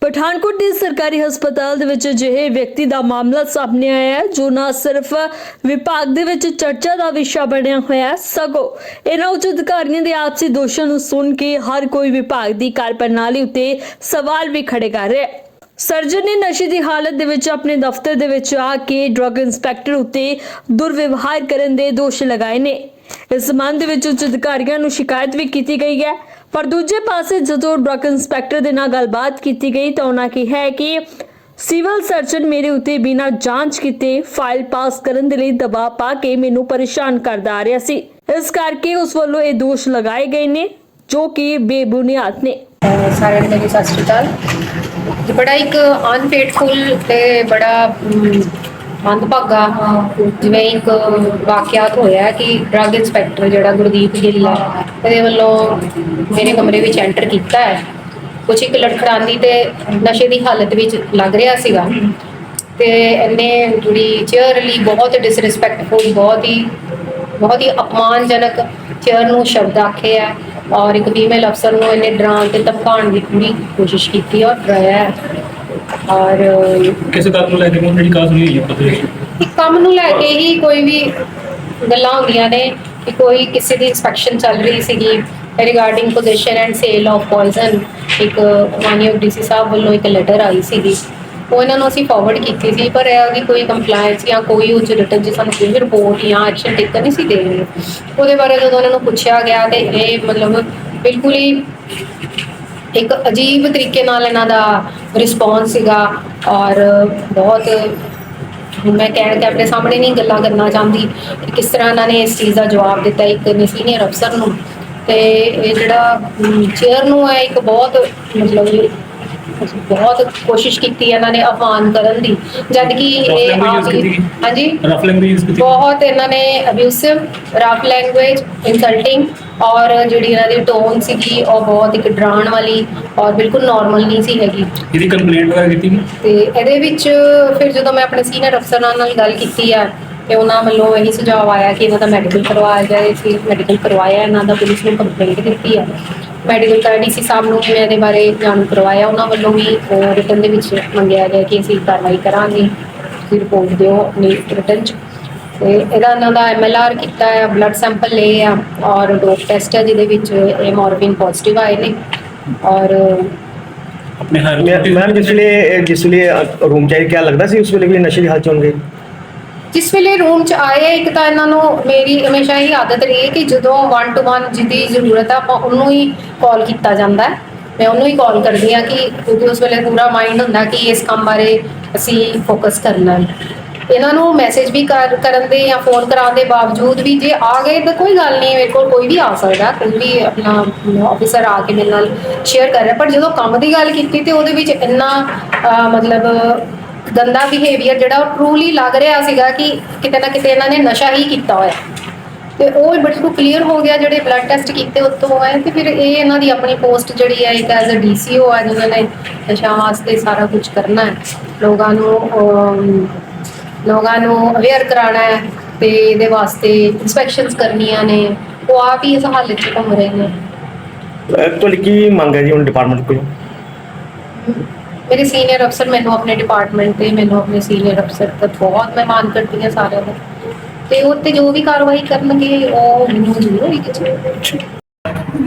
ਪਠਾਨਕੋਟ ਦੇ ਸਰਕਾਰੀ ਹਸਪਤਾਲ ਦੇ ਵਿੱਚ ਅਜਿਹੇ ਵਿਅਕਤੀ ਦਾ ਮਾਮਲਾ ਸਾਹਮਣੇ ਆਇਆ ਹੈ, ਜੋ ਨਾ ਸਿਰਫ ਵਿਭਾਗ ਦੇ ਵਿੱਚ ਚਰਚਾ ਦਾ ਵਿਸ਼ਾ ਬਣਿਆ ਹੋਇਆ ਹੈ, ਸਗੋਂ ਇਹਨਾਂ ਉੱਚ ਅਧਿਕਾਰੀਆਂ ਦੇ ਆਪਸੀ ਦੋਸ਼ਾਂ ਨੂੰ ਸੁਣ ਕੇ ਹਰ ਕੋਈ ਵਿਭਾਗ ਦੀ ਕਾਰਜਪ੍ਰਣਾਲੀ ਉੱਤੇ ਸਵਾਲ ਵੀ ਖੜੇ ਕਰ ਰਿਹਾ ਹੈ। ਸਰਜਨ ਨੇ ਨਸ਼ੇ ਦੀ ਹਾਲਤ ਦੇ ਵਿੱਚ ਆਪਣੇ ਦਫ਼ਤਰ ਦੇ ਵਿੱਚ ਆ ਕੇ ਡਰੱਗ ਇੰਸਪੈਕਟਰ ਉੱਤੇ ਦੁਰਵਿਵਹਾਰ ਕਰਨ ਦੇ ਦੋਸ਼ ਲਗਾਏ ਨੇ। ਇਸ ਸੰਬੰਧ ਵਿੱਚ ਉੱਚ ਅਧਿਕਾਰੀਆਂ ਨੂੰ ਸ਼ਿਕਾਇਤ ਵੀ ਕੀਤੀ ਗਈ ਹੈ। ਪਰ ਦੂਜੇ ਪਾਸੇ ਜਦੋਂ ਡਰੱਗ ਇੰਸਪੈਕਟਰ ਦੇ ਨਾਲ ਗੱਲਬਾਤ ਕੀਤੀ ਗਈ ਤਾਂ ਉਹਨਾਂ ਕਿਹਾ ਕਿ ਸਿਵਲ ਸਰਜਨ ਮੇਰੇ ਉੱਤੇ ਬਿਨਾਂ ਜਾਂਚ ਕੀਤੇ ਫਾਈਲ ਪਾਸ ਕਰਨ ਦੇ ਲਈ ਦਬਾਅ ਪਾ ਕੇ ਮੈਨੂੰ ਪਰੇਸ਼ਾਨ ਕਰਦਾ ਆ ਰਿਹਾ ਸੀ। ਇਸ ਕਰਕੇ ਉਸ ਵੱਲੋਂ ਇਹ ਦੋਸ਼ ਲਗਾਏ ਗਏ ਨੇ, ਜੋ ਕਿ ਬੇਬੁਨਿਆਦ ਨੇ। ਸਾਰਿਆਂ ਨੂੰ ਮੇਰੀ ਸਤਿ ਸ਼੍ਰੀ ਅਕਾਲ। ਬੜਾ ਇੱਕ ਅਨਫੇਟਫੁਲ ਤੇ ਬੜਾ ਮੰਦਭਾਗਾ ਜਿਵੇਂ ਇੱਕ ਵਾਕਿਆਤ ਹੋਇਆ ਕਿ ਡਰੱਗ ਇੰਸਪੈਕਟਰ ਜਿਹੜਾ ਗੁਰਦੀਪ ਗਿੱਲ ਹੈ ਇਹਦੇ ਵੱਲੋਂ ਮੇਰੇ ਕਮਰੇ ਵਿੱਚ ਐਂਟਰ ਕੀਤਾ ਹੈ ਕੁਝ ਇੱਕ ਲੜਖੜਾਂਦੀ ਤੇ ਨਸ਼ੇ ਦੀ ਹਾਲਤ ਵਿੱਚ ਲੱਗ ਰਿਹਾ ਸੀਗਾ ਤੇ ਇਹਨੇ ਜਿਹੜੀ ਚੇਅਰ ਲਈ ਬਹੁਤ ਡਿਸਰਿਸਪੈਕਟਫੁਲ ਬਹੁਤ ਹੀ ਬਹੁਤ ਹੀ ਅਪਮਾਨਜਨਕ ਚੇਅਰ ਨੂੰ ਸ਼ਬਦ ਆਖੇ ਹੈ ਔਰ ਇੱਕ ਫੀਮੇਲ ਅਫਸਰ ਨੂੰ ਇਹਨੇ ਡਰਾਉਣ ਤੇ ਧਮਕਾਉਣ ਦੀ ਪੂਰੀ ਕੋਸ਼ਿਸ਼ ਕੀਤੀ ਔਰ ਡਰਾਇਆ ਹੈ। ਔਰ ਕਿਸੇ ਗੱਲ ਨੂੰ ਲੈ ਕੇ ਜਿਹੜੀ ਕਾਸ ਨਹੀਂ ਹੋਈ ਹੈ ਪਤਾ ਨਹੀਂ। ਕੰਮ ਨੂੰ ਲੈ ਕੇ ਹੀ ਕੋਈ ਵੀ ਗੱਲਾਂ ਹੁੰਦੀਆਂ ਨੇ ਕਿ ਕੋਈ ਕਿਸੇ ਦੀ ਇਨਸਪੈਕਸ਼ਨ ਚੱਲ ਰਹੀ ਸੀਗੀ regarding possession and sale of poison ਇੱਕ ਮਾਨਯੋਗ ਡੀਸੀ ਸਾਹਿਬ ਵੱਲੋਂ ਇੱਕ ਲੈਟਰ ਆਈ ਸੀਗੀ। ਉਹ ਇਹਨਾਂ ਨੂੰ ਅਸੀਂ ਫਾਰਵਰਡ ਕੀਤੀ ਸੀ ਪਰ ਇਹ ਉਹਦੀ ਕੋਈ ਕੰਪਲਾਈਂਸ ਜਾਂ ਕੋਈ ਉੱਚ ਰਿਟਨ ਜੀ ਸਾਨੂੰ ਕੋਈ ਰਿਪੋਰਟ ਜਾਂ ਐਕਸ਼ਨ ਟੇਕਨ ਨਹੀਂ ਸੀ ਦੇ ਰਹੇ ਉਹਦੇ ਬਾਰੇ ਜਦੋਂ ਉਹਨਾਂ ਨੂੰ ਪੁੱਛਿਆ ਗਿਆ ਤੇ ਇਹ ਮਤਲਬ ਬਿਲਕੁਲ ਹੀ ਇੱਕ ਅਜੀਬ ਤਰੀਕੇ ਨਾਲ ਇਹਨਾਂ ਦਾ ਰਿਸਪੌਂਸ ਸੀਗਾ ਔਰ ਬਹੁਤ ਮੈਂ ਕਹਿ ਕੇ ਆਪਣੇ ਸਾਹਮਣੇ ਨਹੀਂ ਗੱਲਾਂ ਕਰਨਾ ਚਾਹੁੰਦੀ ਕਿਸ ਤਰ੍ਹਾਂ ਇਹਨਾਂ ਨੇ ਇਸ ਚੀਜ਼ ਦਾ ਜਵਾਬ ਦਿੱਤਾ ਇੱਕ ਸੀਨੀਅਰ ਅਫਸਰ ਨੂੰ। ਤੇ ਇਹ ਜਿਹੜਾ ਚੇਅਰ ਨੂੰ ਹੈ, ਇੱਕ ਬਹੁਤ ਮਤਲਬ ਬਹੁਤ ਕੋਸ਼ਿਸ਼ ਕੀਤੀ ਇਹਨਾਂ ਨੇ ਅਪਮਾਨ ਕਰਨ ਦੀ ਜਦ ਕਿ ਇਹ ਆਪ ਹੀ ਹਾਂਜੀ। ਰਫ ਲੈਂਗੁਏਜ ਬਹੁਤ ਇਹਨਾਂ ਨੇ ਅਬਿਊਸਿਵ ਰਫ ਲੈਂਗੁਏਜ ਇਨਸਲਟਿੰਗ ਔਰ ਜਿਹੜੀ ਇਹਨਾਂ ਦੀ ਟੋਨ ਸੀਗੀ ਉਹ ਬਹੁਤ ਇੱਕ ਡਰਾਉਣ ਵਾਲੀ ਔਰ ਬਿਲਕੁਲ ਨਾਰਮਲ ਨਹੀਂ ਸੀ ਹੈਗੀ। ਇਹਦੀ ਕੰਪਲੇਂਟ ਵਗੈਰਾ ਕੀਤੀ ਗਈ? ਤੇ ਇਹਦੇ ਵਿੱਚ ਫਿਰ ਜਦੋਂ ਮੈਂ ਆਪਣੇ ਸੀਨੀਅਰ ਅਫਸਰਾਂ ਨਾਲ ਗੱਲ ਕੀਤੀ ਆ ਤੇ ਉਹਨਾਂ ਵੱਲੋਂ ਇਹੀ ਸੁਝਾਅ ਆਇਆ ਕਿ ਇਹਨਾਂ ਦਾ ਮੈਡੀਕਲ ਕਰਵਾਇਆ ਜਾਏ ਸੀ ਮੈਡੀਕਲ ਕਰਵਾਇਆ ਇਹਨਾਂ ਦਾ ਪੁਲਿਸ ਨੂੰ ਕੰਪਲੇਂਟ ਦਿੱਤੀ ਆ। ਮੈਡੀਕਲ ਡੀਸੀ ਸਾਹਿਬ ਨੂੰ ਵੀ ਇਹਦੇ ਬਾਰੇ ਜਾਣੂ ਕਰਵਾਇਆ ਉਹਨਾਂ ਵੱਲੋਂ ਵੀ ਰਿਟਰਨ ਦੇ ਵਿੱਚ ਮੰਗਿਆ ਗਿਆ ਕਿ ਅਸੀਂ ਕਾਰਵਾਈ ਕਰਾਂਗੇ ਤੁਸੀਂ ਰਿਪੋਰਟ ਦਿਓ ਆਪਣੀ ਰਿਟਰਨ 'ਚ। ਤੇ ਇਹਦਾ ਉਹਨਾਂ ਦਾ ਐਮਐਲਆਰ ਕੀਤਾ ਹੈ ਬਲੱਡ ਸੈਂਪਲ ਲਏ ਆ ਔਰ ਡੋਪ ਟੈਸਟ ਹੈ ਜਿਹਦੇ ਵਿੱਚ ਇਹ ਮੋਰਫਿਨ ਪੋਜ਼ਿਟਿਵ ਆਏ ਨੇ ਔਰ ਆਪਣੇ ਹਰ ਮੈਮ ਜਿਸ ਲਈ ਜਿਸ ਲਈ ਰੂਮ ਚਾਹੀਏ ਕਿਆ ਲੱਗਦਾ ਸੀ ਉਸ ਵੇਲੇ ਵੀ ਨਸ਼ੇ ਦੀ ਹਾਲਤ ਚ ਹੋਣਗੇ ਜਿਸ ਵੇਲੇ ਰੂਮ 'ਚ ਆਏ, ਇੱਕ ਤਾਂ ਇਹਨਾਂ ਨੂੰ ਮੇਰੀ ਹਮੇਸ਼ਾ ਹੀ ਆਦਤ ਰਹੀ ਹੈ ਕਿ ਜਦੋਂ 1 ਟੂ 1 ਜਿਹਦੀ ਜ਼ਰੂਰਤ ਆ, ਆਪਾਂ ਉਹਨੂੰ ਹੀ ਕਾਲ ਕੀਤਾ ਜਾਂਦਾ ਹੈ। ਮੈਂ ਉਹਨੂੰ ਹੀ ਕਾਲ ਕਰਦੀ ਆ ਕਿ ਕਿਉਂਕਿ ਉਸ ਵੇਲੇ ਪੂਰਾ ਮਾਈਂਡ ਹੁੰਦਾ ਕਿ ਇਸ ਕੰਮ ਬਾਰੇ ਅਸੀਂ ਫੋਕਸ ਕਰਨਾ ਹੈ। ਇਹਨਾਂ ਨੂੰ ਮੈਸੇਜ ਵੀ ਕਰ, ਕਰਨ ਦੇ ਜਾਂ ਫੋਨ ਕਰਾਉਣ ਦੇ ਬਾਵਜੂਦ ਵੀ ਜੇ ਆ ਗਏ ਤਾਂ ਕੋਈ ਗੱਲ ਨਹੀਂ, ਮੇਰੇ ਕੋਲ ਕੋਈ ਵੀ ਆ ਸਕਦਾ, ਕੋਈ ਵੀ ਆਪਣਾ ਆਫੀਸਰ ਆ ਕੇ ਮੇਰੇ ਨਾਲ ਸ਼ੇਅਰ ਕਰ ਰਿਹਾ। ਪਰ ਜਦੋਂ ਕੰਮ ਦੀ ਗੱਲ ਕੀਤੀ ਤੇ ਉਹਦੇ ਵਿੱਚ ਇੰਨਾ ਮਤਲਬ ਗੰਦਾ ਬਿਹੇਵੀਅਰ ਜਿਹੜਾ ਉਹ ਟਰੂਲੀ ਲੱਗ ਰਿਹਾ ਸੀਗਾ ਕਿ ਕਿਤੇ ਨਾ ਕਿਤੇ ਇਹਨਾਂ ਨੇ ਨਸ਼ਾ ਹੀ ਕੀਤਾ ਹੋਇਆ। ਤੇ ਉਹ ਬਿਲਕੁਲ ਕਲੀਅਰ ਹੋ ਗਿਆ, ਜਿਹੜੇ ਬਲੱਡ ਟੈਸਟ ਕੀਤੇ ਉੱਤੋਂ ਆਏ ਤੇ ਫਿਰ ਇਹ ਇਹਨਾਂ ਦੀ ਆਪਣੀ ਪੋਸਟ ਜਿਹੜੀ ਹੈ, ਇੱਕ ਐਜ਼ ਅ ਡੀਸੀਓ ਹੈ ਜਿਨ੍ਹਾਂ ਨੇ ਨਸ਼ਾ ਵਾਸਤੇ ਸਾਰਾ ਕੁਝ ਕਰਨਾ ਹੈ। ਲੋਕਾਂ ਨੂੰ ਲੋਕਾਂ ਨੂੰ ਅਵੇਅਰ ਕਰਾਉਣਾ ਹੈ ਤੇ ਇਹਦੇ ਵਾਸਤੇ ਇਨਸਪੈਕਸ਼ਨਸ ਕਰਨੀਆਂ ਨੇ। ਉਹ ਆਪ ਹੀ ਇਸ ਹਾਲਤ 'ਚ ਘੁੰਮ ਰਹੇ ਨੇ। ਤੁਹਾਡੀ ਕੀ ਮੰਗ ਹੈ ਜੀ ਹੁਣ ਡਿਪਾਰਟਮੈਂਟ ਕੋਲੋਂ? ਮੇਰੇ ਸੀਨੀਅਰ ਅਫਸਰ ਮੈਨੂੰ ਆਪਣੇ ਡਿਪਾਰਟਮੈਂਟ ਤੇ ਮੈਨੂੰ ਆਪਣੇ ਸੀਨੀਅਰ ਅਫਸਰ ਤੇ ਬਹੁਤ ਮੈਂ ਕਰਦੀ ਹਾਂ ਸਾਰਿਆਂ ਦਾ ਤੇ ਉਹ ਤੇ ਜੋ ਵੀ ਕਾਰਵਾਈ ਕਰਨਗੇ ਉਹ ਮੈਨੂੰ ਜ਼ਰੂਰ ਹੋਏਗੀ ਜੀ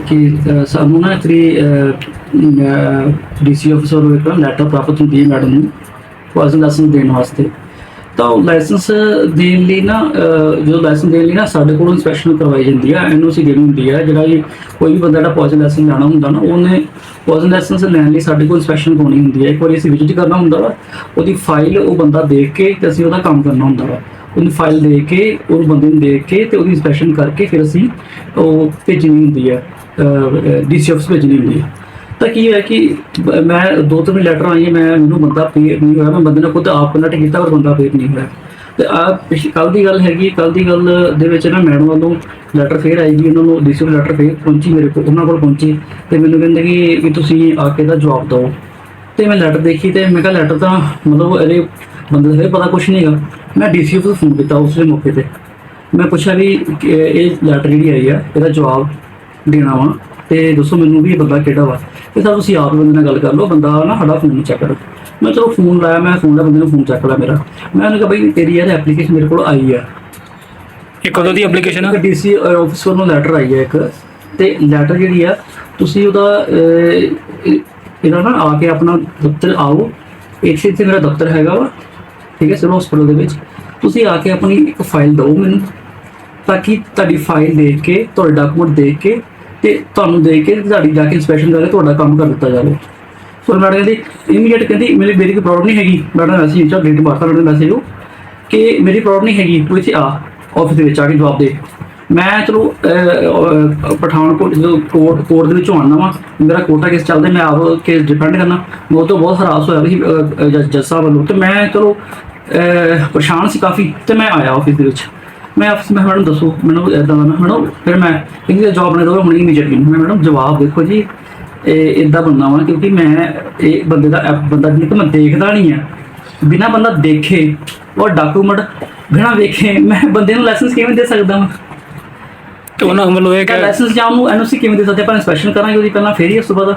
ਕਿ ਸਾਨੂੰ ਨਾ ਐਕਚੁਅਲੀ ਡੀਸੀ ਅਫਸਰ ਨੂੰ ਇੱਕ ਲੈਟਰ ਪ੍ਰਾਪਤ ਹੁੰਦੀ ਹੈ ਮੈਡਮ ਨੂੰ ਪਰਸਨਲ ਲਾਇਸੈਂਸ ਦੇਣ ਵਾਸਤੇ ਤਾਂ ਉਹ ਲਾਇਸੈਂਸ ਦੇਣ ਲਈ ਨਾ ਜਦੋਂ ਲਾਇਸੈਂਸ ਦੇਣ ਲਈ ਨਾ ਸਾਡੇ ਕੋਲ ਇਨਸਪੈਕਸ਼ਨ ਕਰਵਾਈ ਜਾਂਦੀ ਹੈ ਐਨਓਸੀ ਦੇਣੀ ਹੁੰਦੀ ਹੈ ਜਿਹੜਾ ਵੀ ਕੋਈ ਵੀ ਬੰਦਾ ਜਿਹੜਾ ਪਰਸਨਲ ਲਾਇਸੈਂਸ ਲੈਣਾ ਹੁੰਦਾ ਨਾ, ਉਹਨੇ ਪਰਸਨਲ ਲਾਇਸੈਂਸ ਲੈਣ ਲਈ ਸਾਡੇ ਕੋਲ ਇਨਸਪੈਕਸ਼ਨ ਕਰਾਉਣੀ ਹੁੰਦੀ ਹੈ ਇੱਕ ਵਾਰੀ ਅਸੀਂ ਵਿਜ਼ਿਟ ਕਰਨਾ ਹੁੰਦਾ ਵਾ, ਉਹਦੀ ਫਾਈਲ ਉਹ ਬੰਦਾ ਦੇਖ ਕੇ ਤੇ ਅਸੀਂ ਉਹਦਾ ਕੰਮ ਕਰਨਾ ਹੁੰਦਾ ਵਾ। ਉਹਨੂੰ ਫਾਈਲ ਦੇ ਕੇ, ਉਹ ਬੰਦੇ ਨੂੰ ਦੇਖ ਕੇ ਤੇ ਉਹਦੀ ਇਨਸਪੈਕਸ਼ਨ ਕਰਕੇ ਫਿਰ ਅਸੀਂ ਉਹ ਭੇਜਣੀ ਹੁੰਦੀ ਹੈ ਡੀਸੀ ਆਫਿਸ ਭੇਜਣੀ ਹੁੰਦੀ ਹੈ ਤਾਂ ਕੀ ਹੈ ਕਿ ਮੈਂ ਦੋ ਤਿੰਨ ਲੈਟਰ ਆਈਆਂ, ਮੈਂ ਮੈਨੂੰ ਬੰਦਾ ਪੇਡ ਨਹੀਂ ਹੋਇਆ, ਮੈਂ ਬੰਦੇ ਨੇ ਖੁਦ ਆਪ ਕੰਟੈਕਟ ਕੀਤਾ, ਪਰ ਬੰਦਾ ਪੇਡ ਨਹੀਂ ਹੋਇਆ। ਤੇ ਆ ਕੱਲ ਦੀ ਗੱਲ ਹੈਗੀ ਕੱਲ ਦੀ ਗੱਲ ਦੇ ਵਿੱਚ ਨਾ ਮੈਡਮ ਵੱਲੋਂ ਲੈਟਰ ਫੇਰ ਆਈ ਜੀ ਉਹਨਾਂ ਨੂੰ ਡੀਸੀ ਲੈਟਰ ਫੇਰ ਪਹੁੰਚੀ ਮੇਰੇ ਕੋਲ, ਉਹਨਾਂ ਕੋਲ ਪਹੁੰਚੀ। ਤੇ ਮੈਨੂੰ ਕਹਿੰਦੇ ਕਿ ਵੀ ਤੁਸੀਂ ਆ ਕੇ ਦਾ ਜਵਾਬ ਦਿਓ। ਤੇ ਮੈਂ ਲੈਟਰ ਦੇਖੀ ਤੇ ਮੈਂ ਕਿਹਾ ਲੈਟਰ ਤਾਂ ਮਤਲਬ ਇਹਦੇ ਬੰਦੇ ਦਾ ਪਤਾ ਕੁਛ ਨਹੀਂ ਹੈਗਾ। ਮੈਂ ਡੀਸੀ ਨੂੰ ਫੋਨ ਕੀਤਾ ਉਸੇ ਮੌਕੇ ਤੇ। ਮੈਂ ਪੁੱਛਿਆ ਵੀ ਕਿ ਇਹ ਲੈਟਰ ਜਿਹੜੀ ਆਈ ਆ, ਇਹਦਾ ਜਵਾਬ ਦੇਣਾ ਵਾ। ਤੇ ਦੱਸੋ ਮੈਨੂੰ ਵੀ ਬੰਦਾ ਕਿਹੜਾ ਵਾ। ਕਿ ਸਰ ਤੁਸੀਂ ਆਪ ਬੰਦੇ ਨਾਲ ਗੱਲ ਕਰ ਲਓ ਬੰਦਾ ਨਾ ਸਾਡਾ ਫੋਨ ਚੈੱਕ ਕਰੋ। ਮੈਂ ਚਲੋ ਫੋਨ ਲਾਇਆ ਮੈਂ ਫੋਨ ਦਾ ਬੰਦੇ ਨੂੰ ਫੋਨ ਚੱਕ ਲਿਆ ਮੇਰਾ। ਮੈਂ ਉਹਨੂੰ ਕਿਹਾ ਬਈ ਤੇਰੀ ਯਾਰ ਐਪਲੀਕੇਸ਼ਨ ਮੇਰੇ ਕੋਲ ਆਈ ਆ। ਇਹ ਕਦੋਂ ਦੀ ਐਪਲੀਕੇਸ਼ਨ ਇੱਕ ਡੀਸੀ ਆਫਿਸ ਵੱਲੋਂ ਲੈਟਰ ਆਈ ਹੈ ਇੱਕ। ਤੇ ਲੈਟਰ ਜਿਹੜੀ ਆ ਤੁਸੀਂ ਉਹਦਾ ਅਹ, ਇਹ- ਇਹਦਾ ਨਾ ਆ ਕੇ ਆਪਣਾ ਦਫ਼ਤਰ ਆਓ। ਇੱਥੇ ਤੇ ਮੇਰਾ ਦਫ਼ਤਰ ਹੈਗਾ ਵਾ। ਠੀਕ ਹੈ ਸਿਵਲ ਹਸਪੀਟਲ ਦੇ ਵਿੱਚ। ਤੁਸੀਂ ਆ ਕੇ ਆਪਣੀ ਇੱਕ ਫਾਈਲ ਦਿਓ ਮੈਨੂੰ। ਤਾਂ ਕਿ ਤੁਹਾਡੀ ਫਾਈਲ ਦੇਖ ਕੇ ਤੁਹਾਡੇ ਡਾਕੂਮੈਂਟ ਦੇਖ ਕੇ ਤੇ ਤੁਹਾਨੂੰ ਦੇਖ ਕੇ ਤੁਹਾਡੀ ਜਾ ਕੇ ਇਨਸਪੈਕਸ਼ਨ ਕਰਕੇ ਤੁਹਾਡਾ ਕੰਮ ਕਰ ਦਿੱਤਾ ਜਾਵੇ। ਸੋ ਮੈਡਮ ਕਹਿੰਦੀ ਇਮੀਡੀਏਟ ਕਹਿੰਦੀ, ਮੇਰੀ ਮੇਰੀ ਕੋਈ ਪ੍ਰੋਬਲਮ ਨਹੀਂ ਹੈਗੀ। ਮੈਡਮ ਮੈਸੇਜ ਚਾ ਡੇਟ ਮਾਰਤਾ ਮੈਡਮ ਮੈਸੇਜ ਉਹ, ਕਿ ਮੇਰੀ ਪ੍ਰੋਬਲਮ ਨਹੀਂ ਹੈਗੀ, ਤੂੰ ਇੱਥੇ ਆ ਆਫਿਸ ਦੇ ਵਿੱਚ ਆ ਕੇ ਜਵਾਬ ਦੇ। ਮੈਂ ਚਲੋ ਪਠਾਨਕੋਟ ਜਦੋਂ ਕੋਰਟ ਕੋਰਟ ਦੇ ਵਿੱਚੋਂ ਆਉਣਾ ਵਾ, ਮੇਰਾ ਕੋਟਾ ਕੇਸ ਚੱਲਦਾ, ਮੈਂ ਆਪ ਕੇਸ ਡਿਪੈਂਡ ਕਰਨਾ। ਮੈਂ ਉਹ ਤੋਂ ਬਹੁਤ ਹਰਾਸ ਹੋਇਆ ਸੀ ਜੱਜ ਜੱਜ ਸਾਹਿਬ ਵੱਲੋਂ ਤੇ ਮੈਂ ਚਲੋ ਪਰੇਸ਼ਾਨ ਸੀ ਕਾਫੀ ਤੇ ਮੈਂ ਆਇਆ ਆਫਿਸ ਦੇ ਵਿੱਚ। ਮੈਂ ਆਫਿਸ ਮੈਂ ਮੈਡਮ ਦੱਸੋ ਮੈਨੂੰ ਇਦਾਂ ਦਾ ਮੈਡਮ ਫਿਰ ਮੈਂ ਕਹਿੰਦੀ ਜੌਬ ਨੇ ਦੋ ਹੁਣੀ ਇਮੀਡੀਏਟਲੀ ਮੈਂ ਮੈਡਮ ਜਵਾਬ ਦੇਖੋ ਜੀ ਇਹ ਇਦਾਂ ਬੰਦਾ ਵਾ ਕਿਉਂਕਿ ਮੈਂ ਇਹ ਬੰਦੇ ਦਾ ਐਪ- ਬੰਦਾ ਜਿਹਨੂੰ ਮੈਂ ਦੇਖਦਾ ਨਹੀਂ ਆ ਬਿਨਾ ਬੰਦਾ ਦੇਖੇ ਉਹ ਡਾਕੂਮੈਂਟ ਬਿਨਾ ਵੇਖੇ ਮੈਂ ਬੰਦੇ ਨੂੰ ਲਾਇਸੈਂਸ ਕਿਵੇਂ ਦੇ ਸਕਦਾ ਹਾਂ ਤੇ ਉਹਨਾਂ ਵੱਲੋਂ ਇਹ ਕਿ ਕਿ ਲਾਇਸੈਂਸ ਜਾਮ ਨੂੰ ਐਨਓਸੀ ਕਿਵੇਂ ਦੇ ਸਕਦੇ ਆਪਾਂ ਇਨਸਪੈਕਸ਼ਨ ਕਰਾਂਗੇ ਉਹਦੀ ਪਹਿਲਾਂ ਫੇਰ ਹੀ ਉਸ ਤੋਂ ਬਾਅਦ।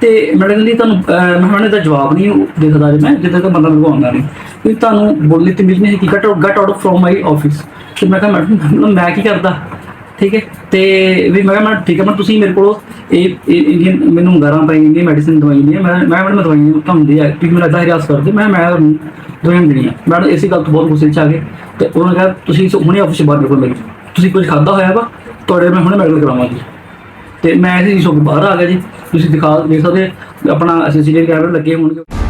ਤੇ ਮੈਡਮ ਕਹਿੰਦੀ ਤੁਹਾਨੂੰ ਅਹ, ਮੈਂ ਹੁਣ ਦਾ ਜਵਾਬ ਨਹੀਂ ਦੇਖਦਾ ਜੀ ਮੈਂ ਜਿੱਦਾਂ ਤੱਕ ਬੰਦਾ ਮੈਨੂੰ ਆਉਂਦਾ ਨਹੀਂ। ਵੀ ਤੁਹਾਨੂੰ ਬੋਲਣੀ ਤੇ ਮਿਲਣੀ ਹੈ ਕਿ get out get out from my office ਤੇ ਮੈਂ ਕਿਹਾ ਮੈਡਮ ਮਤਲਬ ਮੈਂ ਕੀ ਕਰਦਾ? ਠੀਕ ਹੈ? ਤੇ ਵੀ ਮੈਂ ਕਿਹਾ, ਮੈਂ ਠੀਕ ਹੈ, ਮੈਂ ਤੁਸੀਂ ਮੇਰੇ ਕੋਲ ਇਹ ਇੰਡੀਅਨ, ਮੈਨੂੰ ਗਾਰਾਂ ਪਈ ਇੰਡੀਅਨ ਮੈਡੀਸਿਨ ਦਵਾਈ ਨਹੀਂ ਹੈ ਮੈਂ ਮੈਂ ਮੈਡਮ ਦਵਾਈ ਤੁਹਾਨੂੰ ਦੀ ਹੈ ਤੁਸੀਂ ਮੈਨੂੰ ਲੱਗਦਾ ਹਰਾਸ ਕਰਦੇ, ਮੈਂ ਮੈਂ ਤੁਹਾਨੂੰ ਦਵਾਈ ਨਹੀਂ ਦੇਣੀ ਮੈਡਮ ਇਸੇ ਗੱਲ ਤੋਂ ਬਹੁਤ ਗੁੱਸੇ ਚ ਆ ਗਏ। ਤੇ ਉਹਨਾਂ ਨੇ ਕਿਹਾ, ਤੁਸੀਂ ਹੁਣੇ ਆਫਿਸ ਬਾਹਰ ਨਿਕਲੋ ਮੇਰੇ ਤੁਸੀਂ ਕੁਝ ਖਾਦਾ ਹੋਇਆ ਵਾ? ਤੁਹਾਡੇ ਮੈਂ ਹੁਣੇ ਮੈਡੀਕਲ ਕਰਾਵਾਂਗੀ। ਤੇ ਮੈਂ ਇਸੇ ਚੀਜ਼ ਤੋਂ ਬਾਹਰ ਆ ਗਿਆ ਜੀ। ਤੁਸੀਂ ਦਿਖਾ, ਦੇਖ ਸਕਦੇ ਆਪਣਾ ਸੀਸੀਟੀਵੀ ਕੈਮਰੇ ਲੱਗੇ ਹੋਣਗੇ।